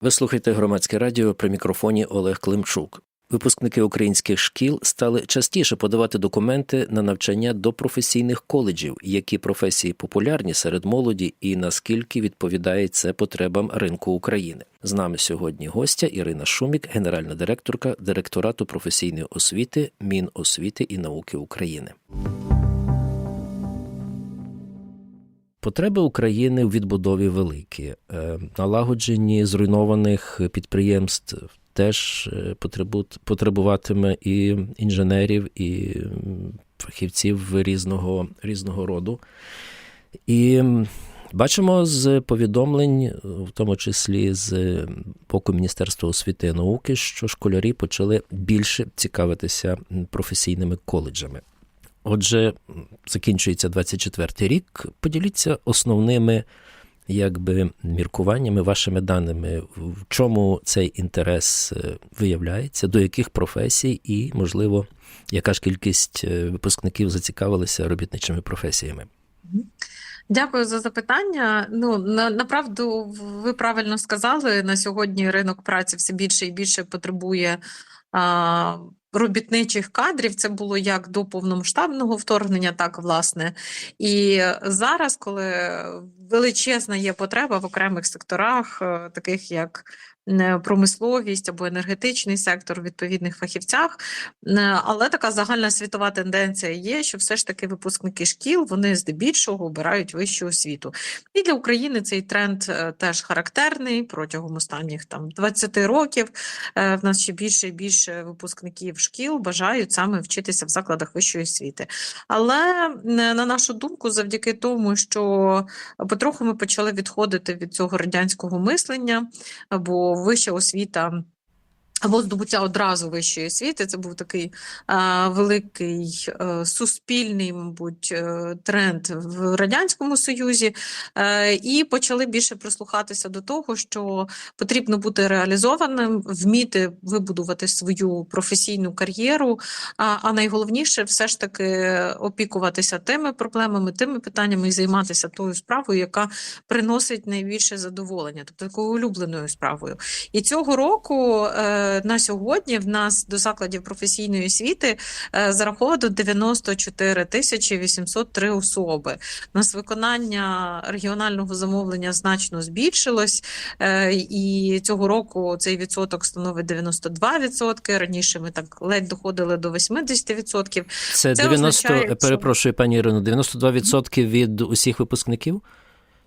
Ви слухаєте громадське радіо при мікрофоні Олег Климчук. Випускники українських шкіл стали частіше подавати документи на навчання до професійних коледжів, які професії популярні серед молоді і наскільки відповідає це потребам ринку України. З нами сьогодні гостя Ірина Шумік, генеральна директорка директорату професійної освіти Міносвіти і науки України. Потреби України в відбудові великі. Е, Налагодженні зруйнованих підприємств теж е, потребуватиме і інженерів, і фахівців різного, різного роду. І бачимо з повідомлень, в тому числі з боку Міністерства освіти і науки, що школярі почали більше цікавитися професійними коледжами. Отже, закінчується 24-й рік. Поділіться основними якби, міркуваннями, вашими даними, в чому цей інтерес е, виявляється, до яких професій, і, можливо, яка ж кількість е, випускників зацікавилися робітничими професіями. Дякую за запитання. Ну, на, направду, ви правильно сказали, на сьогодні ринок праці все більше і більше потребує робітничих кадрів. Це було як до повномасштабного вторгнення, так власне. І зараз, коли величезна є потреба в окремих секторах, е, таких як промисловість або енергетичний сектор, в відповідних фахівцях, Е, Але така загальна світова тенденція є, що все ж таки випускники шкіл вони здебільшого обирають вищу освіту. І для України цей тренд е, теж характерний протягом останніх там 20 років. е, В нас ще більше і більше випускників шкіл бажають саме вчитися в закладах вищої освіти. Але е, на нашу думку, завдяки тому, що потроху ми почали відходити від цього радянського мислення, бо вища освіта. Або здобуття одразу вищої освіти. Це був такий а, великий е, суспільний, мабуть, е, тренд в Радянському Союзі, е, і почали більше прислухатися до того, що потрібно бути реалізованим, вміти вибудувати свою професійну кар'єру. А, а найголовніше все ж таки опікуватися тими проблемами, тими питаннями і займатися тою справою, яка приносить найбільше задоволення, тобто такою улюбленою справою. І цього року е, на сьогодні в нас до закладів професійної освіти е, зараховано 94 тисячі 803 особи. У нас виконання регіонального замовлення значно збільшилось, е, і цього року цей відсоток становить 92%. Раніше ми так ледь доходили до 80%. Це, Це 90, означає, перепрошую, пані Ірино, 92% від усіх випускників?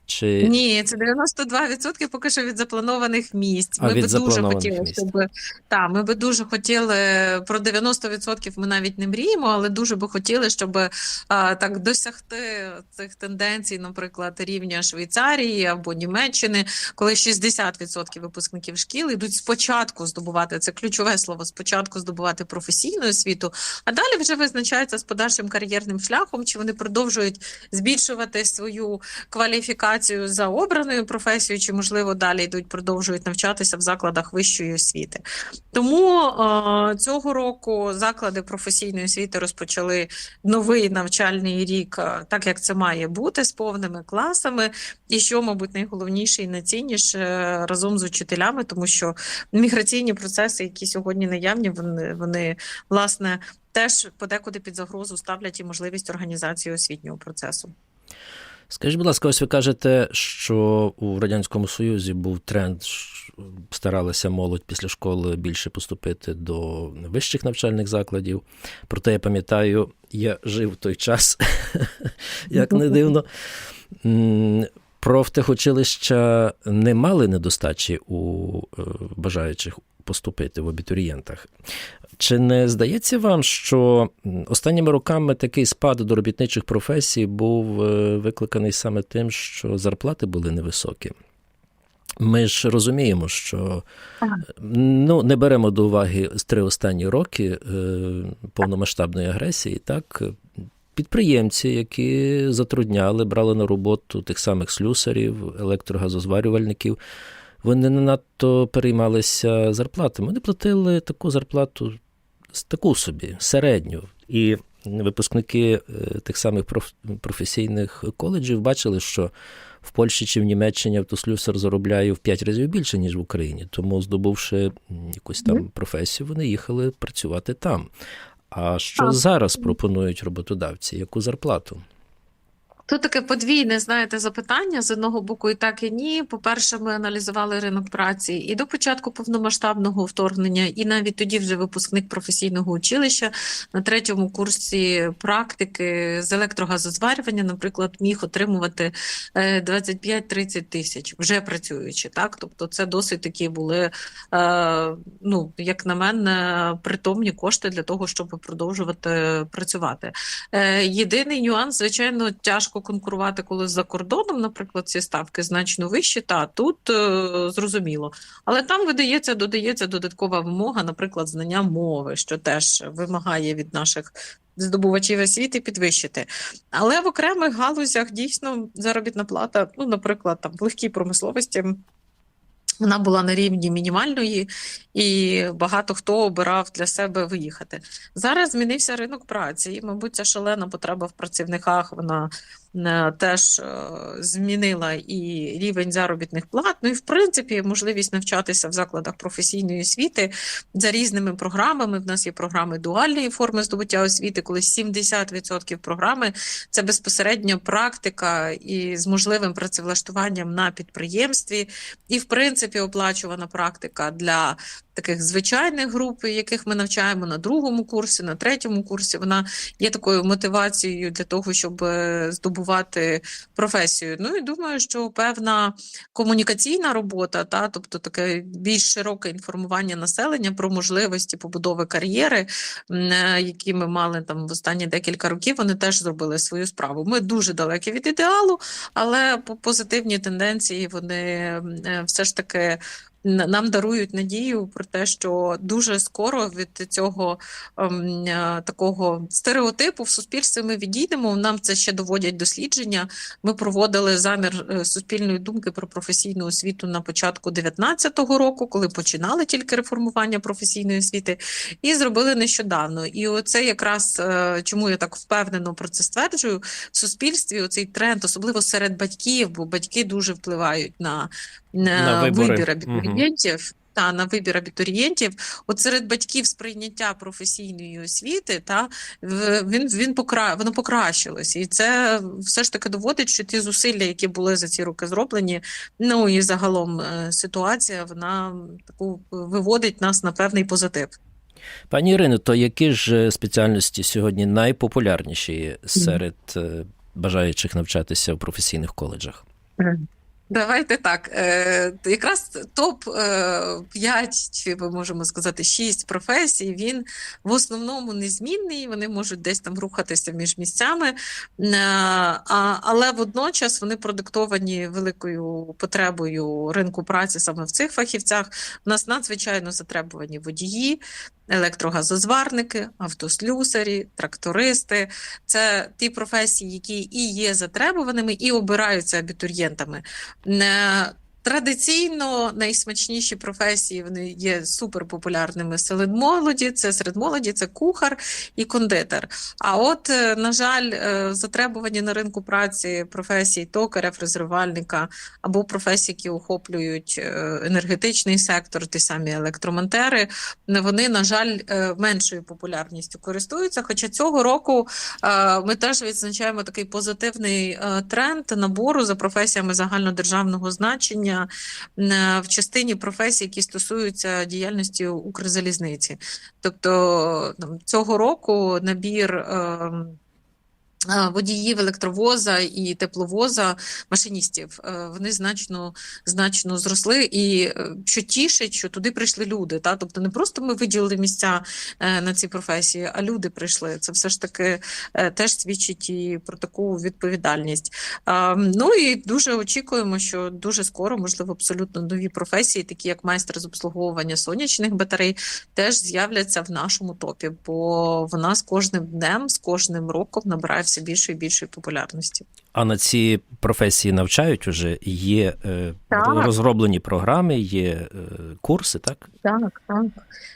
Чи Ні, це 92% поки що від запланованих місць. А, Ми від би дуже хотіли, місць. щоб та ми би дуже хотіли про 90% ми навіть не мріємо, але дуже би хотіли, щоб а, так досягти цих тенденцій, наприклад, рівня Швейцарії або Німеччини, коли 60% випускників шкіл йдуть спочатку здобувати це ключове слово, спочатку здобувати професійну освіту, а далі вже визначається з подальшим кар'єрним шляхом, чи вони продовжують збільшувати свою кваліфікацію за обраною професією, чи можливо далі йдуть, продовжують навчатися в закладах вищої освіти. Тому е, цього року заклади професійної освіти розпочали новий навчальний рік, так як це має бути, з повними класами. І що, мабуть, найголовніше і найцінніше е, разом з учителями, тому що міграційні процеси, які сьогодні наявні, вони, вони власне теж подекуди під загрозу ставлять і можливість організації освітнього процесу. Скажіть, будь ласка, ось ви кажете, що у Радянському Союзі був тренд, старалася молодь після школи більше поступити до вищих навчальних закладів. Проте я пам'ятаю, я жив в той час, як не дивно. Профтехучилища не мали недостачі у е, бажаючих поступити в абітурієнтах. Чи не здається вам, що останніми роками такий спад до робітничих професій був е, викликаний саме тим, що зарплати були невисокі? Ми ж розуміємо, що ну, не беремо до уваги три останні роки е, повномасштабної агресії, так. Підприємці, які затрудняли, брали на роботу тих самих слюсарів, електрогазозварювальників, вони не надто переймалися зарплатами. Вони платили таку зарплату таку собі, середню. І випускники е, тих самих проф- професійних коледжів бачили, що в Польщі чи в Німеччині автослюсар заробляє в 5 разів більше, ніж в Україні. Тому, здобувши якусь там професію, вони їхали працювати там. А що зараз пропонують роботодавці? Яку зарплату? Тут таке подвійне, знаєте, запитання з одного боку і так і ні. По-перше, ми аналізували ринок праці і до початку повномасштабного вторгнення, і навіть тоді вже випускник професійного училища на третьому курсі практики з електрогазозварювання, наприклад, міг отримувати е, 25-30 тисяч, вже працюючи. Так, тобто, це досить такі були, е, ну як на мене, притомні кошти для того, щоб продовжувати працювати. Е, Єдиний нюанс, звичайно, тяжко конкурувати, коли за кордоном, наприклад, ці ставки значно вищі, та тут е, зрозуміло. Але там видається, додається додаткова вимога, наприклад, знання мови, що теж вимагає від наших здобувачів освіти підвищити. Але в окремих галузях дійсно заробітна плата, ну, наприклад, там в легкій промисловості. Вона була на рівні мінімальної, і багато хто обирав для себе виїхати. Зараз змінився ринок праці, і, мабуть, ця шалена потреба в працівниках вона теж е, змінила і рівень заробітних плат. Ну і в принципі можливість навчатися в закладах професійної освіти за різними програмами. В нас є програми дуальної форми здобуття освіти, коли 70% програми це безпосередньо практика і з можливим працевлаштуванням на підприємстві, і в принципі оплачувана практика для таких звичайних груп, яких ми навчаємо на другому курсі, на третьому курсі. Вона є такою мотивацією для того, щоб е, здобувати професію. Ну і думаю, що певна комунікаційна робота, та тобто таке більш широке інформування населення про можливості побудови кар'єри, е, які ми мали там в останні декілька років, вони теж зробили свою справу. Ми дуже далекі від ідеалу, але по- позитивні тенденції вони е, все ж таки нам дарують надію про те, що дуже скоро від цього ем, е, такого стереотипу в суспільстві ми відійдемо. Нам це ще доводять дослідження. Ми проводили замір е, суспільної думки про професійну освіту на початку 2019 року, коли починали тільки реформування професійної освіти, і зробили нещодавно. І оце якраз е, чому я так впевнено про це стверджую в суспільстві. Оцей тренд, особливо серед батьків, бо батьки дуже впливають на, На вибори. вибір. Абітурієнтів. Та на вибір абітурієнтів, от серед батьків сприйняття професійної освіти, та він він покра... воно покращилось, і це все ж таки доводить, що ті зусилля, які були за ці роки зроблені, ну і загалом е, ситуація, вона таку виводить нас на певний позитив. Пані Ірино, то які ж е, спеціальності сьогодні найпопулярніші серед е, бажаючих навчатися в професійних коледжах? Давайте так. Е, якраз топ е, 5, чи ми можемо сказати, 6 професій, він в основному незмінний, вони можуть десь там рухатися між місцями, е, але водночас вони продиктовані великою потребою ринку праці саме в цих фахівцях. У нас надзвичайно затребувані водії, електрогазозварники, автослюсарі, трактористи. Це ті професії, які і є затребуваними, і обираються абітурієнтами. Традиційно найсмачніші професії вони є суперпопулярними серед молоді. Це серед молоді, це кухар і кондитер. А от, е, на жаль, е, затребувані на ринку праці професії токаря, фрезерувальника або професії, які охоплюють е, енергетичний сектор, ті самі електромонтери, вони, на жаль, меншою популярністю користуються. Хоча цього року ми теж відзначаємо такий позитивний тренд набору за професіями загальнодержавного значення е, в частині професій, які стосуються діяльності Укрзалізниці. Тобто цього року набір. Е, Водіїв електровоза і тепловоза, машиністів, е, вони значно, значно зросли. І е, що тішить, що туди прийшли люди. Та? Тобто не просто ми виділили місця на ці професії, а люди прийшли. Це все ж таки теж свідчить і про таку відповідальність. Ну і дуже очікуємо, що дуже скоро, можливо, абсолютно нові професії, такі як майстер з обслуговування сонячних батарей, теж з'являться в нашому топі, бо вона з кожним днем, з кожним роком набирає все більшої і більшої популярності. А на ці професії навчають уже є е, Так. розроблені програми, є е, курси, так? Так, так.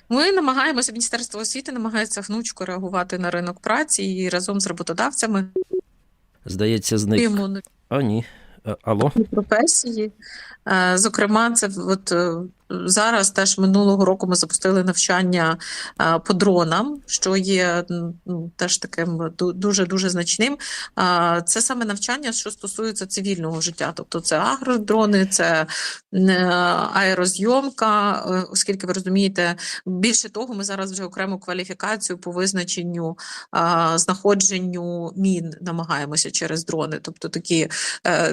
Ми намагаємося, Міністерство освіти намагається гнучко реагувати на ринок праці і разом з роботодавцями Здається, з них. А ні. Алло? професії. Е, Зокрема, це от зараз теж минулого року ми запустили навчання е, по дронам, що є ну, теж таким дуже дуже значним. Е, Це саме навчання, що стосується цивільного життя, тобто це агродрони, це е, аерозйомка, оскільки ви розумієте, більше того, ми зараз вже окрему кваліфікацію по визначенню знаходженню мін намагаємося через дрони, тобто такі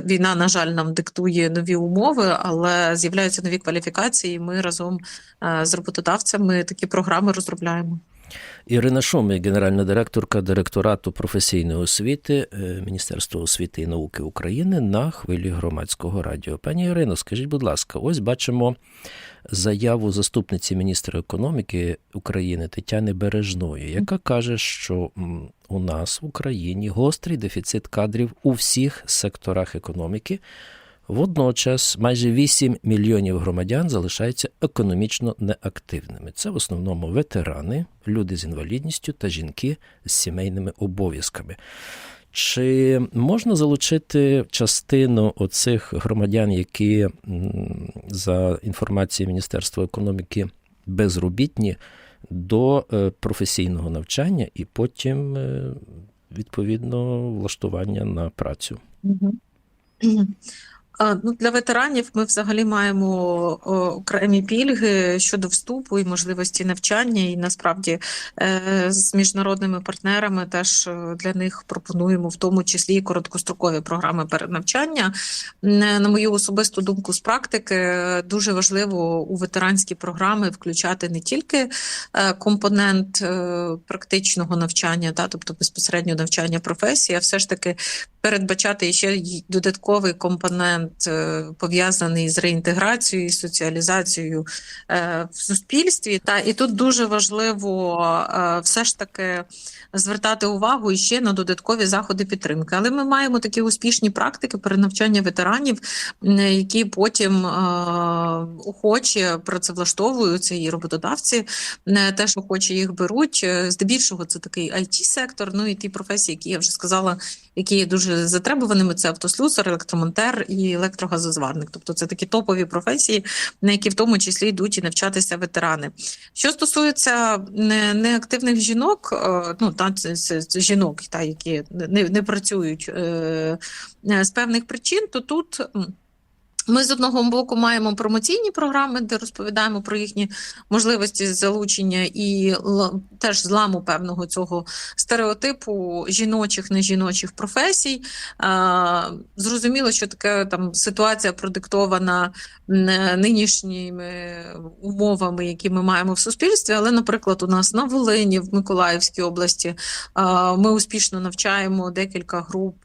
Війна, на жаль, нам диктує нові умови, але з'являються нові кваліфікації. І Ми разом е, з роботодавцями такі програми розробляємо. Ірина Шумий, генеральна директорка директорату професійної освіти е, Міністерства освіти і науки України на хвилі громадського радіо. Пані Ірино, скажіть, будь ласка, ось бачимо заяву заступниці міністра економіки України Тетяни Бережної, яка каже, що у нас в Україні гострий дефіцит кадрів у всіх секторах економіки. Водночас майже 8 мільйонів громадян залишаються економічно неактивними. Це в основному ветерани, люди з інвалідністю та жінки з сімейними обов'язками. Чи можна залучити частину оцих громадян, які за інформацією Міністерства економіки безробітні, до е, професійного навчання і потім е, відповідно влаштування на працю? Ну, для ветеранів ми взагалі маємо окремі пільги щодо вступу і можливості навчання, і насправді е, з міжнародними партнерами теж е, для них пропонуємо в тому числі і короткострокові програми переднавчання. Е, На мою особисту думку з практики дуже важливо у ветеранські програми включати не тільки компонент практичного навчання, та, тобто безпосередньо навчання професії, а все ж таки передбачати ще й додатковий компонент, е, пов'язаний з реінтеграцією і соціалізацією е, в суспільстві. Та і тут дуже важливо е, все ж таки звертати увагу іще на додаткові заходи підтримки. Але ми маємо такі успішні практики перенавчання ветеранів, які потім охоче працевлаштовуються і роботодавці теж охоче їх беруть. Здебільшого це такий it сектор ну і ті професії, які я вже сказала, які є дуже затребуваними, це автослюсар, електромонтер і електрогазозварник. Тобто це такі топові професії, на які в тому числі йдуть і навчатися ветерани. Що стосується неактивних жінок, е, ну та жінок, та які не, не працюють е, з певних причин, то тут. Ми з одного боку маємо промоційні програми, де розповідаємо про їхні можливості залучення і теж зламу певного цього стереотипу жіночих, нежіночих професій. Зрозуміло, що така там ситуація продиктована нинішніми умовами, які ми маємо в суспільстві. Але, наприклад, у нас на Волині, в Миколаївській області, ми успішно навчаємо декілька груп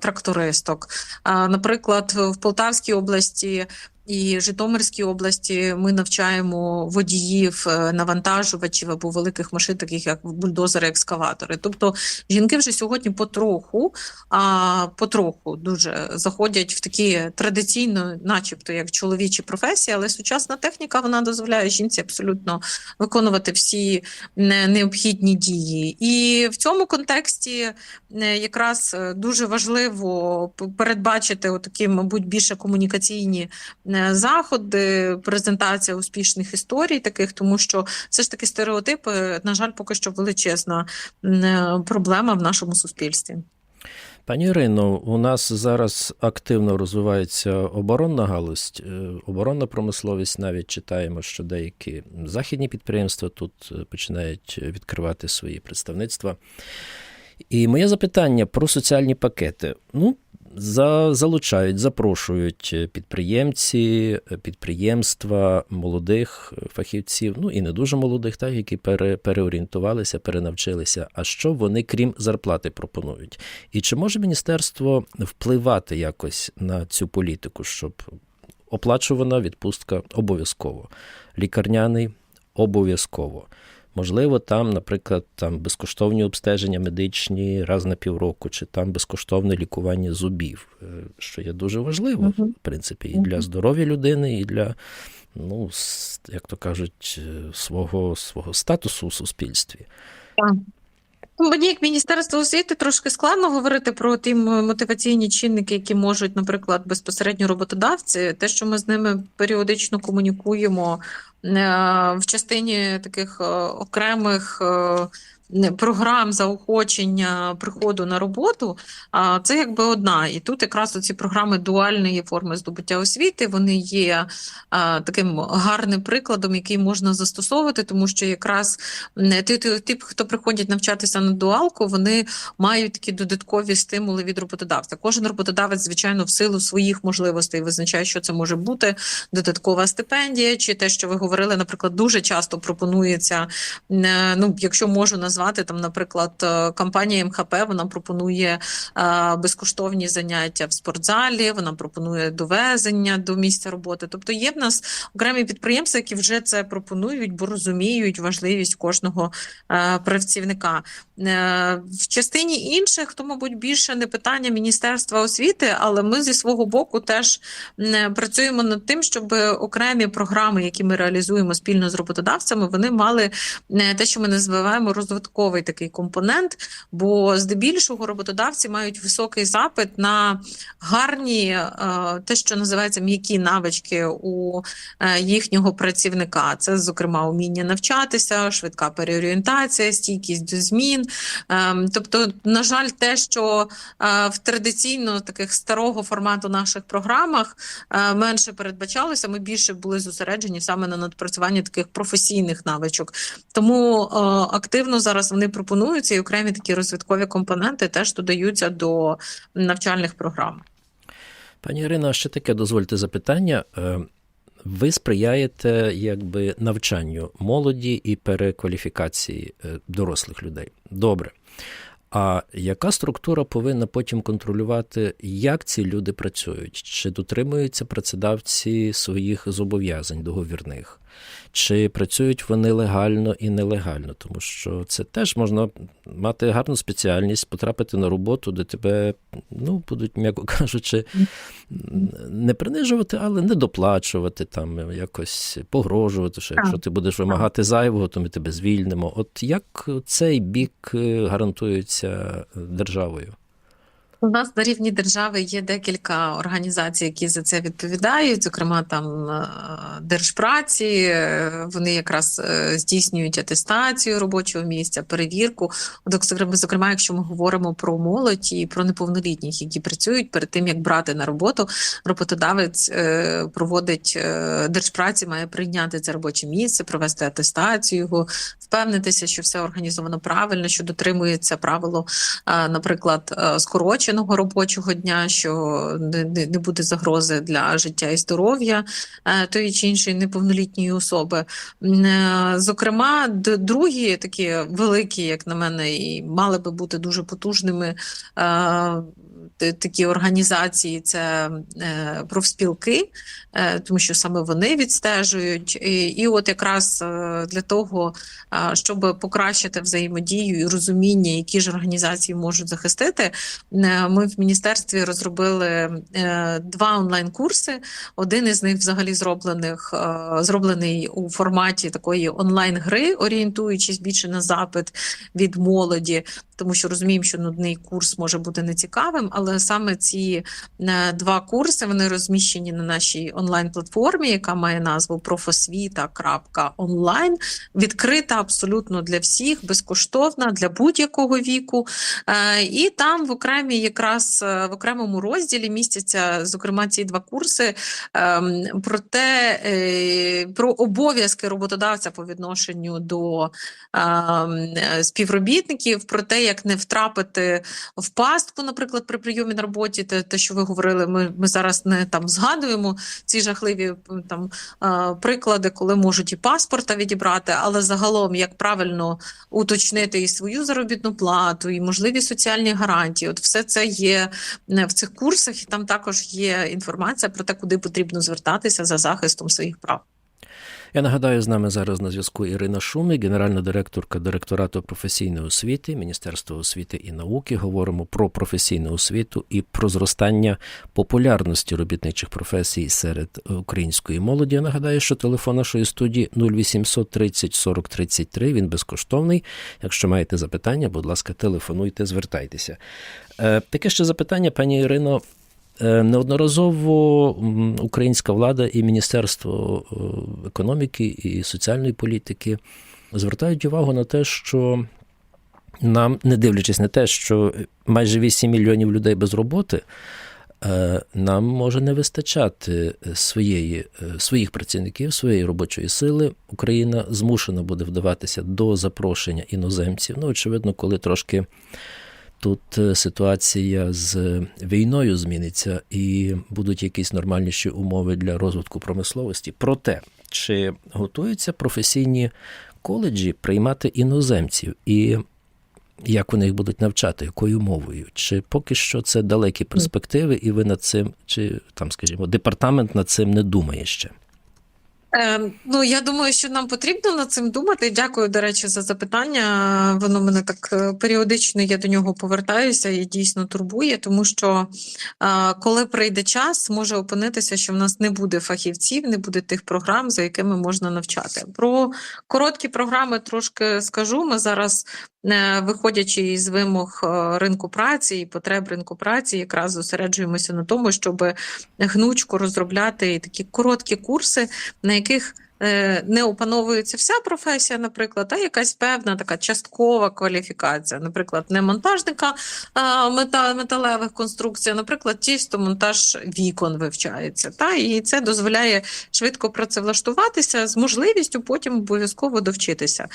трактористок. Наприклад, в Полтавській області можливості і Житомирській області ми навчаємо водіїв, е, навантажувачів або великих машин, таких як бульдозери, екскаватори. Тобто жінки вже сьогодні потроху, а потроху дуже заходять в такі традиційно, начебто як чоловічі професії, але сучасна техніка вона дозволяє жінці абсолютно виконувати всі необхідні дії. І в цьому контексті якраз е, дуже важливо передбачити отакі, мабуть, більше комунікаційні заходи, презентація успішних історій таких, тому що все ж таки стереотипи, на жаль, поки що величезна е, проблема в нашому суспільстві. Пані Ірино, у нас зараз активно розвивається оборонна галузь, е, оборонна промисловість. Навіть читаємо, що деякі західні підприємства тут е, починають відкривати свої представництва. І моє запитання про соціальні пакети. Ну, за, залучають, запрошують е, підприємці, е, підприємства, молодих е, фахівців, ну і не дуже молодих, так, які пере, переорієнтувалися, перенавчилися. А що вони, крім зарплати, пропонують? І чи може міністерство впливати якось на цю політику, щоб оплачувана відпустка обов'язково, лікарняний обов'язково, Можливо, там, наприклад, там безкоштовні обстеження медичні раз на півроку, чи там безкоштовне лікування зубів, е, що є дуже важливо, в принципі, і для здоров'я людини, і для, ну, як то кажуть, е, свого, свого статусу у суспільстві. Мені як Міністерство освіти трошки складно говорити про ті мотиваційні чинники, які можуть, наприклад, безпосередньо роботодавці. Те, що ми з ними періодично комунікуємо е, в частині таких е, окремих е, програм заохочення приходу на роботу, а це якби одна. І тут якраз оці програми дуальної форми здобуття освіти, вони є таким гарним прикладом, який можна застосовувати, тому що якраз м, ті, хто приходять навчатися на дуалку, вони мають такі додаткові стимули від роботодавця. Кожен роботодавець, звичайно, в силу своїх можливостей визначає, що це може бути додаткова стипендія, чи те, що ви говорили, наприклад, дуже часто пропонується. е, Ну, якщо можу назвати там, наприклад, е, компанія МХП, вона пропонує е, безкоштовні заняття в спортзалі, вона пропонує довезення до місця роботи. Тобто є в нас окремі підприємства, які вже це пропонують, бо розуміють важливість кожного е, працівника. В частині інших, то, мабуть, більше не питання Міністерства освіти, але ми зі свого боку теж працюємо над тим, щоб окремі програми, які ми реалізуємо спільно з роботодавцями, вони мали те, що ми називаємо розвитковий такий компонент. Бо здебільшого роботодавці мають високий запит на гарні, е, те, що називається м'які навички у е, їхнього працівника. Це, зокрема, уміння навчатися, швидка переорієнтація, стійкість до змін. Ем, Тобто, на жаль, те, що е, в традиційно таких старого формату наших програмах менше передбачалося, ми більше були зосереджені саме на надпрацюванні таких професійних навичок. Тому активно зараз вони пропонуються, і окремі такі розвиткові компоненти теж додаються до навчальних програм. Пані Ірина, ще таке дозвольте запитання. Е, Ви сприяєте якби навчанню молоді і перекваліфікації е, дорослих людей. Добре. А яка структура повинна потім контролювати, як ці люди працюють? Чи дотримуються працедавці своїх зобов'язань договірних? Чи працюють вони легально і нелегально? Тому що це теж можна мати гарну спеціальність, потрапити на роботу, де тебе ну, будуть, м'яко кажучи, не принижувати, але не доплачувати, там якось погрожувати, що якщо ти будеш вимагати зайвого, то ми тебе звільнимо. От як цей бік е, гарантується державою? У нас на рівні держави є декілька організацій, які за це відповідають, зокрема там е, держпраці. е, Вони якраз е, здійснюють атестацію робочого місця, перевірку. Зокрема- якщо ми говоримо про молодь і про неповнолітніх, які працюють перед тим, як брати на роботу, роботодавець проводить держпраці, має прийняти це робоче місце, провести атестацію його, впевнитися, що все організовано правильно, що дотримується правило наприклад, е, скороченого робочого дня, що не, буде загрози для життя і здоров'я е, тої чи іншої неповнолітньої особи. Е, Зокрема, другі такі великі, як на мене, і мали би бути дуже потужними. Е, Такі організації це е, профспілки, е, тому що саме вони відстежують. І, і от якраз для того, щоб покращити взаємодію і розуміння, які ж організації можуть захистити, ми в міністерстві розробили два онлайн-курси. Один із них взагалі зроблених зроблений у форматі такої онлайн-гри, орієнтуючись більше на запит від молоді, тому що розуміємо, що нудний курс може бути нецікавим, але саме ці е, два курси вони розміщені на нашій онлайн-платформі, яка має назву профосвіта.онлайн відкрита абсолютно для всіх, безкоштовна для будь-якого віку. Е, І там в окремій якраз е, в окремому розділі містяться, зокрема, ці два курси ем, про те, про обов'язки роботодавця по відношенню до ем, співробітників, про те, як не втрапити в пастку, наприклад, при прийомі на роботі, те, те що ви говорили, ми, ми зараз не там згадуємо ці жахливі там приклади, коли можуть і паспорта відібрати, але загалом як правильно уточнити і свою заробітну плату, і можливі соціальні гарантії. От все це є е, в цих курсах, і там також є інформація про те, куди потрібно звертатися за захистом своїх прав. Я нагадаю, з нами зараз на зв'язку Ірина Шумик, генеральна директорка директорату професійної освіти Міністерства освіти і науки. Говоримо про професійну освіту і про зростання популярності робітничих професій серед української молоді. Я нагадаю, що телефон нашої студії 0800 30 40 33, Він безкоштовний. Якщо маєте запитання, будь ласка, телефонуйте, звертайтеся. Е, Таке ще запитання, пані Ірино. Е, Неодноразово українська влада і Міністерство е, економіки і соціальної політики звертають увагу на те, що нам, не дивлячись на те, що майже 8 мільйонів людей без роботи, е, нам може не вистачати своєї, своїх працівників, своєї робочої сили. Україна змушена буде вдаватися до запрошення іноземців. Ну, очевидно, коли трошки тут е, ситуація з війною зміниться і будуть якісь нормальніші умови для розвитку промисловості. Проте, чи готуються професійні коледжі приймати іноземців і як вони їх будуть навчати, якою мовою? Чи поки що це далекі перспективи, і ви над цим, чи там, скажімо, департамент над цим не думає ще? Е, ну, я думаю, що нам потрібно над цим думати. Дякую, до речі, за запитання. Воно мене так е, періодично я до нього повертаюся і дійсно турбує, тому що е, коли прийде час, може опинитися, що в нас не буде фахівців, не буде тих програм, за якими можна навчати. Про короткі програми трошки скажу. Ми зараз, е, виходячи із вимог ринку праці і потреб ринку праці, якраз зосереджуємося на тому, щоб гнучко розробляти такі короткі курси, на яких не опановується вся професія, наприклад, а якась певна така часткова кваліфікація. Наприклад, не монтажника мета, металевих конструкцій, наприклад, тісто монтаж вікон вивчається. Та? І це дозволяє швидко працевлаштуватися з можливістю потім обов'язково довчитися.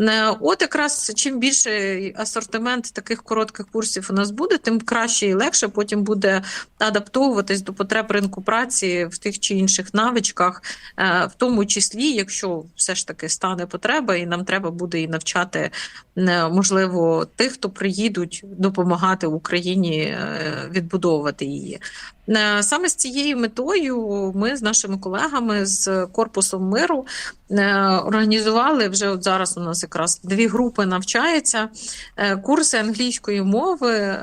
Е, От якраз чим більше асортимент таких коротких курсів у нас буде, тим краще і легше потім буде адаптовуватись до потреб ринку праці в тих чи інших навичках, е, в тому числі, якщо все ж таки стане потреба, і нам треба буде і навчати, е, можливо, тих, хто приїдуть допомагати Україні е, відбудовувати її. Е, Саме з цією метою ми з нашими колегами з корпусом миру е, організували вже от зараз. У нас якраз дві групи навчаються е, курси англійської мови,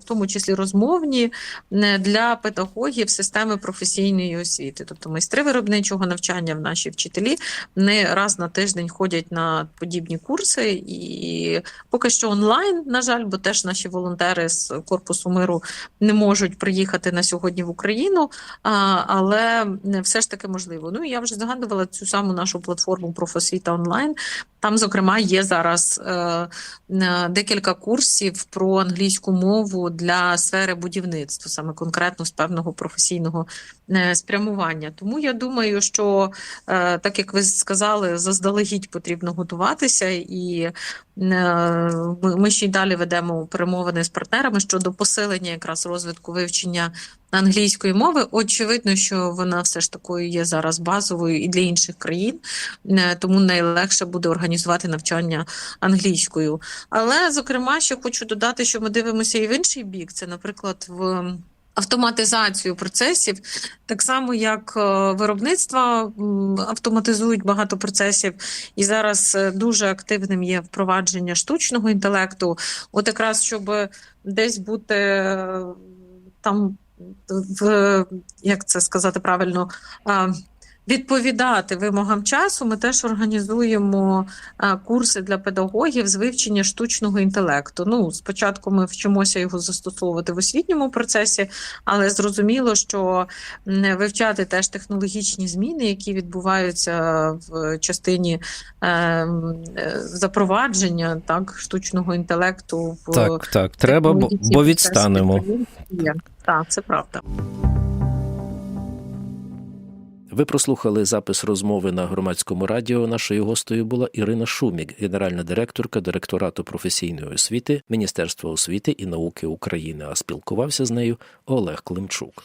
в тому числі розмовні, для педагогів системи професійної освіти. Тобто майстри виробничого навчання в наші вчителі не раз на тиждень ходять на подібні курси, і поки що онлайн, на жаль, бо теж наші волонтери з корпусу миру не можуть приїхати на сьогодні в Україну, але все ж таки можливо. Ну я вже згадувала цю саму нашу платформу Профосвіта онлайн. Там, зокрема, є зараз е, декілька курсів про англійську мову для сфери будівництва, саме конкретно з певного професійного спрямування. Тому я думаю, що е, так як ви сказали, заздалегідь потрібно готуватися, і е, ми, ще й далі ведемо перемовини з партнерами щодо посилення якраз розвитку вивчення англійської мови. Очевидно, що вона все ж такою є зараз базовою і для інших країн, е, тому найлегше буде організувати навчання англійською. Але, зокрема, ще хочу додати, що ми дивимося і в інший бік. Це, наприклад, в автоматизацію процесів, так само як е, виробництва автоматизують багато процесів, і зараз е, дуже активним є впровадження штучного інтелекту. От якраз щоб десь бути е, там в як це сказати правильно. Відповідати вимогам часу, ми теж організуємо а, курси для педагогів з вивчення штучного інтелекту. Ну, спочатку ми вчимося його застосовувати в освітньому процесі, але зрозуміло, що м, вивчати теж технологічні зміни, які відбуваються в частині е, е, запровадження так, штучного інтелекту в Так, так, треба, бо, відстанемо. Так, це правда. Ви прослухали запис розмови на громадському радіо. Нашою гостею була Ірина Шумік, генеральна директорка директорату професійної освіти Міністерства освіти і науки України. А спілкувався з нею Олег Климчук.